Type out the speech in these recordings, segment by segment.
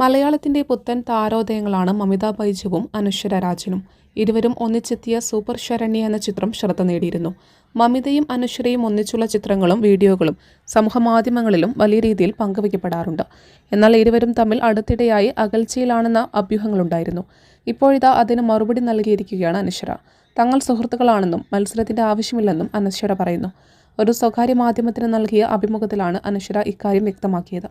മലയാളത്തിന്റെ പുത്തൻ താരോദയങ്ങളാണ് മമിതാ ബൈജുവും അനുശ്വര രാജനും. ഇരുവരും ഒന്നിച്ചെത്തിയ സൂപ്പർ ശരണ്യ എന്ന ചിത്രം ശ്രദ്ധ നേടിയിരുന്നു. മമിതയും അനുശ്വരയും ഒന്നിച്ചുള്ള ചിത്രങ്ങളും വീഡിയോകളും സമൂഹമാധ്യമങ്ങളിലും വലിയ രീതിയിൽ പങ്കുവയ്ക്കപ്പെടാറുണ്ട്. എന്നാൽ ഇരുവരും തമ്മിൽ അടുത്തിടെയായി അകൽച്ചയിലാണെന്ന അഭ്യൂഹങ്ങളുണ്ടായിരുന്നു. ഇപ്പോഴിതാ അതിന് മറുപടി നൽകിയിരിക്കുകയാണ് അനുശ്വര. തങ്ങൾ സുഹൃത്തുക്കളാണെന്നും മത്സരത്തിന്റെ ആവശ്യമില്ലെന്നും അനുശ്വര പറയുന്നു. ഒരു സ്വകാര്യ മാധ്യമത്തിന് നൽകിയ അഭിമുഖത്തിലാണ് അനുശ്വര ഇക്കാര്യം വ്യക്തമാക്കിയത്.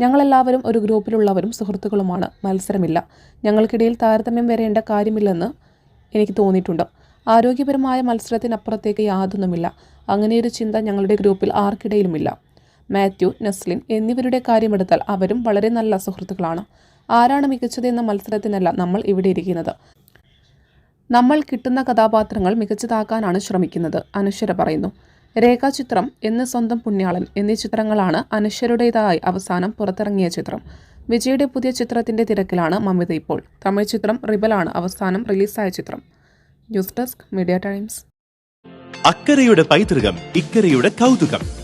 ഞങ്ങളെല്ലാവരും ഒരു ഗ്രൂപ്പിലുള്ളവരും സുഹൃത്തുക്കളുമാണ്. മത്സരമില്ല. ഞങ്ങൾക്കിടയിൽ താരതമ്യം വരേണ്ട കാര്യമില്ലെന്ന് എനിക്ക് തോന്നിയിട്ടുണ്ട്. ആരോഗ്യപരമായ മത്സരത്തിനപ്പുറത്തേക്ക് യാതൊന്നുമില്ല. അങ്ങനെയൊരു ചിന്ത ഞങ്ങളുടെ ഗ്രൂപ്പിൽ ആർക്കിടയിലുമില്ല. മാത്യു നസ്ലിൻ എന്നിവരുടെ കാര്യമെടുത്താൽ അവരും വളരെ നല്ല സുഹൃത്തുക്കളാണ്. ആരാണ് മികച്ചത് എന്ന മത്സരത്തിനല്ല നമ്മൾ ഇവിടെ ഇരിക്കുന്നത്. നമ്മൾ കിട്ടുന്ന കഥാപാത്രങ്ങൾ മികച്ചതാക്കാനാണ് ശ്രമിക്കുന്നത് അനശ്വര പറയുന്നു. രേഖാചിത്രം എന്ന് സ്വന്തം പുണ്യാളൻ എന്നീ ചിത്രങ്ങളാണ് അനശ്വരുടേതായി അവസാനം പുറത്തിറങ്ങിയ ചിത്രം. വിജയുടെ പുതിയ ചിത്രത്തിന്റെ തിരക്കിലാണ് മമിത ഇപ്പോൾ. തമിഴ് ചിത്രം റിബലാണ് അവസാനം റിലീസായ ചിത്രം. News desk media times. അക്കരയുടെ പൈതൃകം ഇക്കരയുടെ കൗതുകം.